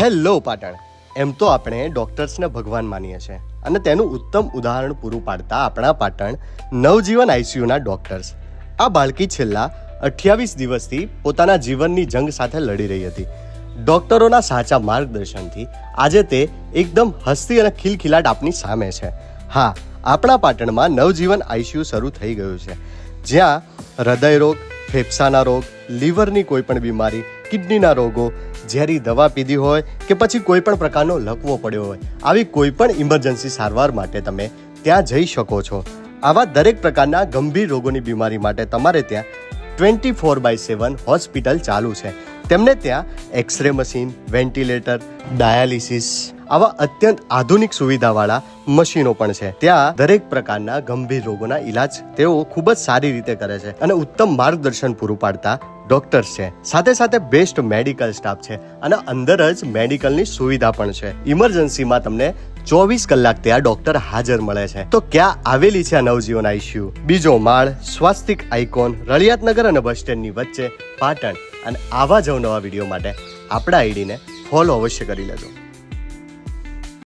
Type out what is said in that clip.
Hello Patan. એમ તો આપણે ડૉક્ટર્સને ભગવાન માનીએ છીએ. અને તેનું ઉત્તમ ઉદાહરણ પૂરું પાડતા આપણા પાટણ નવજીવન આઈસીયુના ડૉક્ટર્સ. આ બાળકી છેલ્લા અઠ્યાવીસ દિવસથી પોતાના જીવનની જંગ સાથે લડી રહી હતી. ડોક્ટરોના સાચા માર્ગદર્શનથી આજે તે એકદમ હસ્તી અને ખિલખિલાટ આપની સામે છે. હા, આપણા પાટણમાં નવજીવન આઈસીયુ શરૂ થઈ ગયું છે. જ્યાં હૃદયરોગ, ફેફસાના રોગ, લીવરની કોઈપણ બીમારી, કિડનીના રોગો ઝેરી દવા પીધી હોય કે પછી કોઈ પણ પ્રકારનો લકવો પડ્યો હોય, આવી કોઈ પણ ઇમરજન્સી સારવાર માટે તમે ત્યાં જઈ શકો છો. આવા દરેક પ્રકારના ગંભીર રોગોની બીમારી માટે તમારે ત્યાં twenty four by seven hospital ચાલુ છે. તેમને ત્યાં એક્સરે મશીન, વેન્ટિલેટર, ડાયાલિસિસ, આવા અત્યંત આધુનિક સુવિધાવાળા મશીનો પણ છે. ત્યાં દરેક પ્રકારના ગંભીર રોગોના ઈલાજ તેઓ ખૂબ જ સારી રીતે કરે છે અને ઉત્તમ માર્ગદર્શન પૂરું પાડતા ડોક્ટર્સ છે. સાથે સાથે બેસ્ટ મેડિકલ સ્ટાફ છે અને અંદર જ મેડિકલની સુવિધા પણ છે. ઇમરજન્સીમાં તમને ચોવીસ કલાક ત્યાં ડોક્ટર હાજર મળે છે. તો ક્યાં આવેલી છે આ નવજીવન આઈસીયુ? બીજો માળ, સ્વાસ્તિક આઇકોન, રળિયાતનગર અને બસ સ્ટેન્ડની વચ્ચે પાટણ. અને આવા જ નવા વીડિયો માટે આપણા આઈડીને ફોલો અવશ્ય કરી લેજો.